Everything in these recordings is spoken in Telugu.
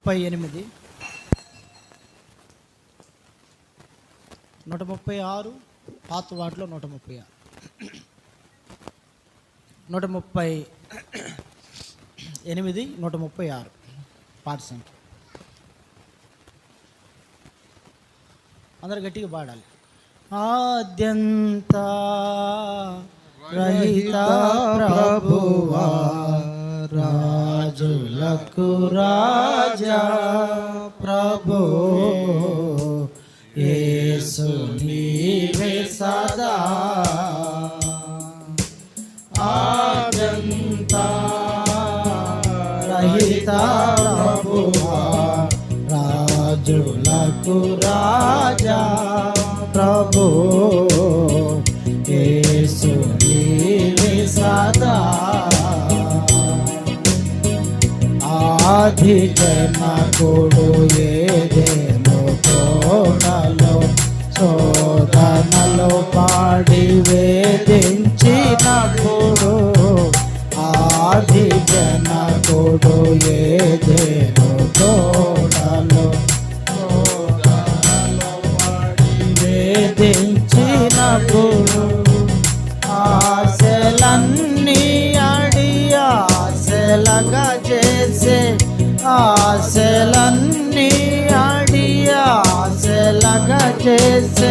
ముప్పై ఎనిమిది. నూట ముప్పై ఆరు పాత వాటిలో నూట ముప్పై ఆరు. నూట ముప్పై ఎనిమిది నూట ముప్పై ఆరు పాట సంఖ్య. అందరు గట్టిగా పాడాలి. ఆద్యంత రహిత ప్రభువా రాజులకు రాజా ప్రభు. యేసు నీవే సదా. ఆజంత రహిత ప్రభువా. రాజులకు రాజా ప్రభు. ఆది జనకుడు ఏదేమో తోటలో శోధనలో పాడి వేధించినప్పుడు ఆది జనకుడు ఏదేమో ఏదే చేసే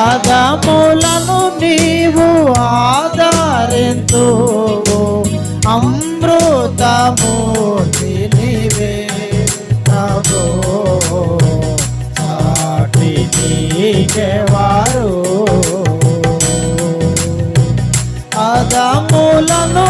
అదములను నీవు ఆధారింతు అమృతము నీవే ప్రభో సాటి నీకెవారు అదములను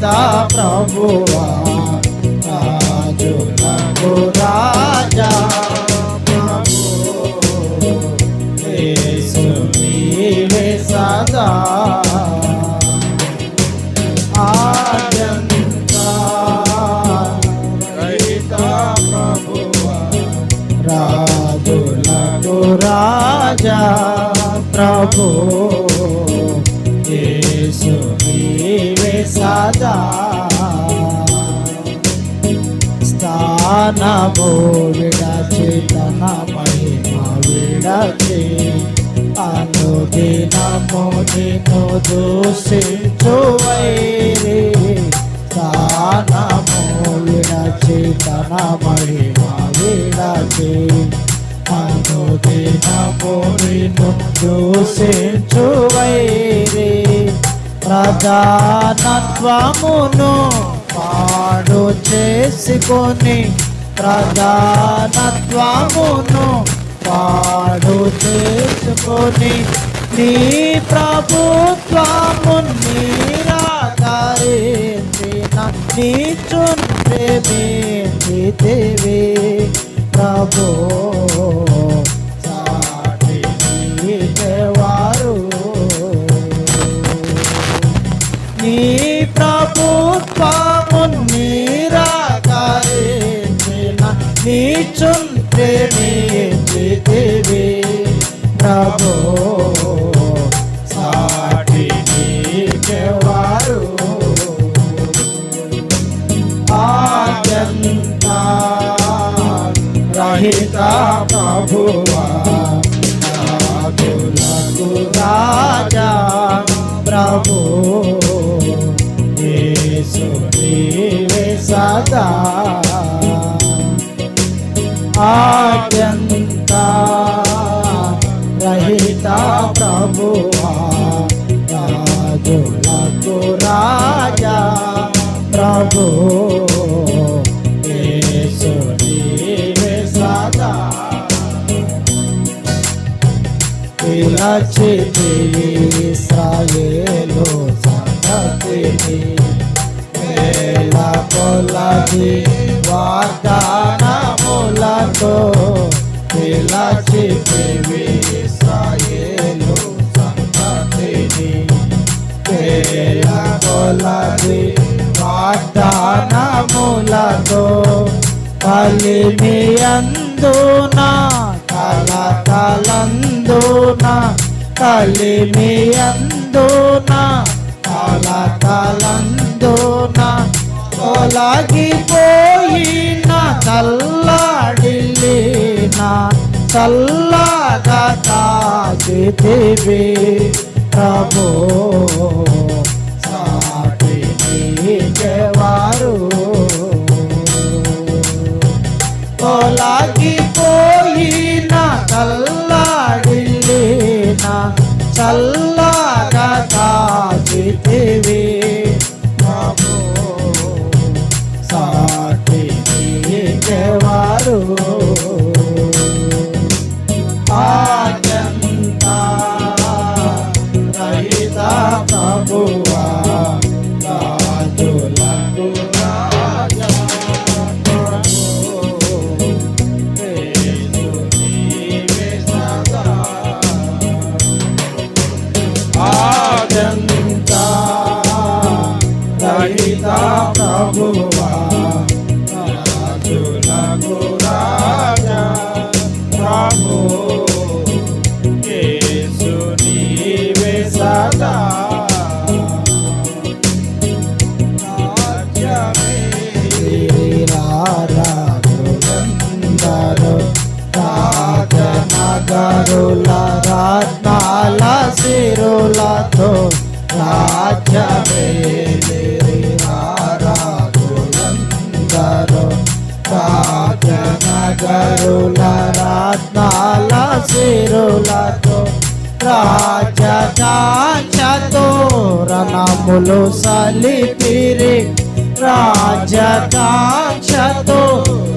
రహిత ప్రభువా. రాజులకు రాజా. ప్రభు యేసు నీవే సదా. ఆజంత రహిత ప్రభువా. రాజులకు రాజా. ప్రభు సదా స్థానము విడచి తన మహిమ విడచి అనుదినము నిన్ను దూషించు స్థానము విడచి మహిమ విడచి అనుదినము నిన్ను దూషించు వైరి ప్రధానత్వమును పాడు చేసుకొని ప్రధానత్వమును పాడు చేసుకొని నీ ప్రభుత్వము నీరాకరించిన నీ చుండ్రేమేవి ప్రభు నీ చుంటే నీచితివి ప్రభు సాటి నీకెవారు ఆద్యంత రహిత ప్రభువా. రాజులకు రాజా ప్రభు. యేసు నీవే సదా. ఆద్యంత రహిత ప్రభువా రాజులకు రాజా ప్రభు ఇస్రాయేలు సంతతిని కొలది పిలచితి ఇస్రాయేలు సంతతిని. వేల కొల కొలది వాగ్దానములతో కలిమి అందున కల కలందున కలిమి అందున కల కలందున తొలగిపోయిన చల్లాడిల్లిన చల్లగా కాచితివి ప్రభో సాటి నీకెవారు తొలగిపోయిన చల్లాడిల్లిన చల్ల సదా రాజులందరూ రాజనగరుల రత్నాల సిరులతో రాజ్యమేలిరి రాజులందరూ రాజనగరుల రత్నాల సిరులతో రాజకాంక్షతో సలిపిరి. రాజకాంక్షతో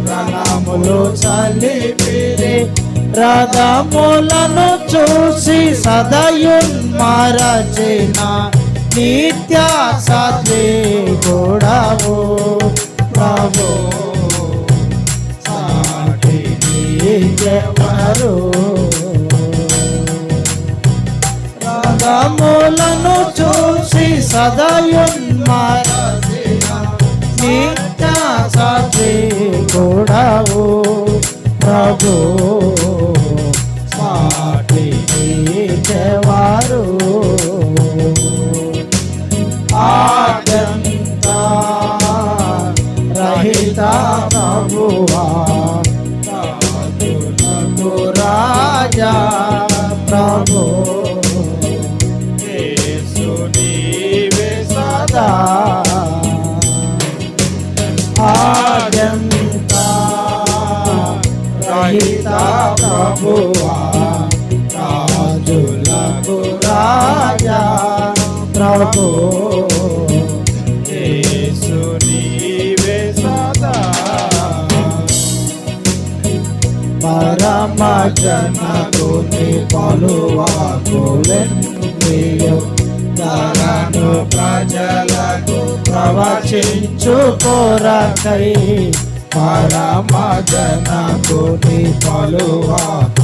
రణములు చలిపిరి రథములను చూసి సదయున్మరచిన నిత్య సత్వే గోడవు. ప్రభు సాటి నీకెవరు రథములను చూసి సదయున్మరచిన నిత్య సత్వే గోడవు ప్రభు ప్రభు యేసు నీవే సదా. పరమ జనకుని పలువాకులెన్నియో ధరను ప్రజలకు ప్రవచించు కొరకై. పరమ జనకుని పలువాకులెన్నియో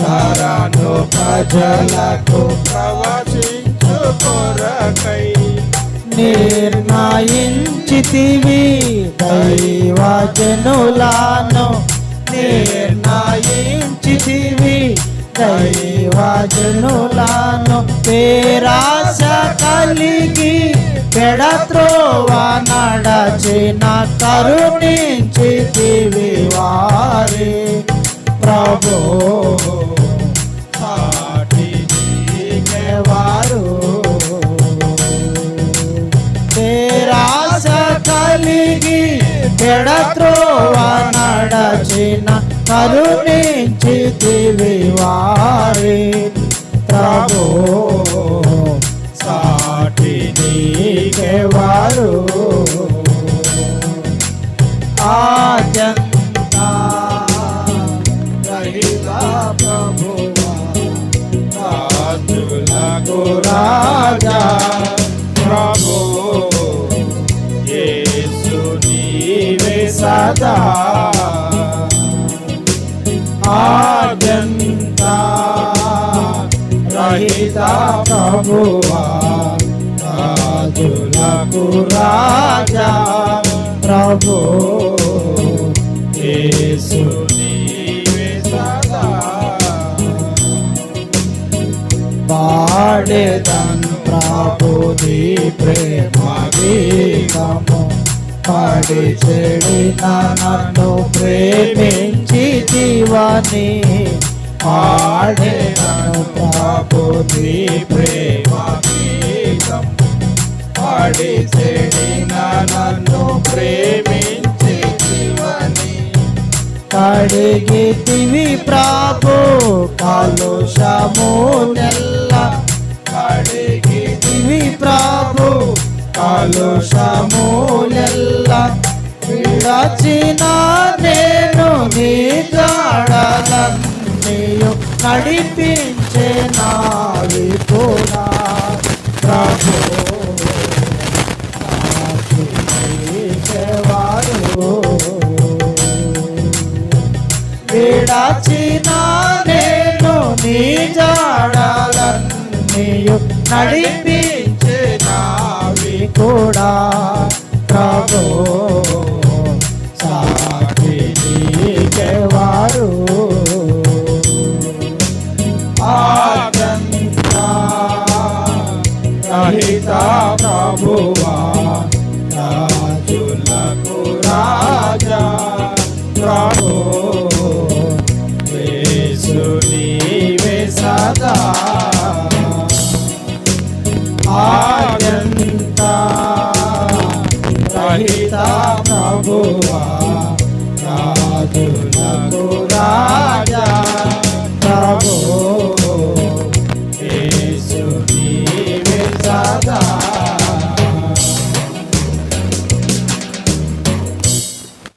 ధరను ప్రజలకు ప్రవచించు కొరకై నిర్ణయించితివి దైవజనులను. నిర్ణయించితివి దైవజనులను. పేరాశ కలిగి పెడత్రోవ నడచిన కరుణించితివి వారి. ప్రభో పెడత్రోవ నడచిన కరుణించితివి వారి. ప్రభు నీవే సదా ఆద్యంత రహిత ప్రభువా రాజులకు రాజా ప్రభు యేసు నీవే సదా పాడేదన్ ప్రభుది ప్రేమ గీతము పాడి చెడిన నన్ను ప్రేమించి జీవాని పాడే పాడేదను ప్రభుది ప్రేమ గీతం. పాడి చెడిన నన్ను ప్రేమించి జీవని కడిగితివి ప్రాభు కాలుషము నెల్ల. కడిగితివి ప్రాభు కాలుషము నెల్ల విడచిన నేను నీ జాడలన్నీయు నడిపించే నావి కూడా. ప్రభు విడచిన నేను నీ జాడలన్నీయు నడిపి కూడా ప్రభో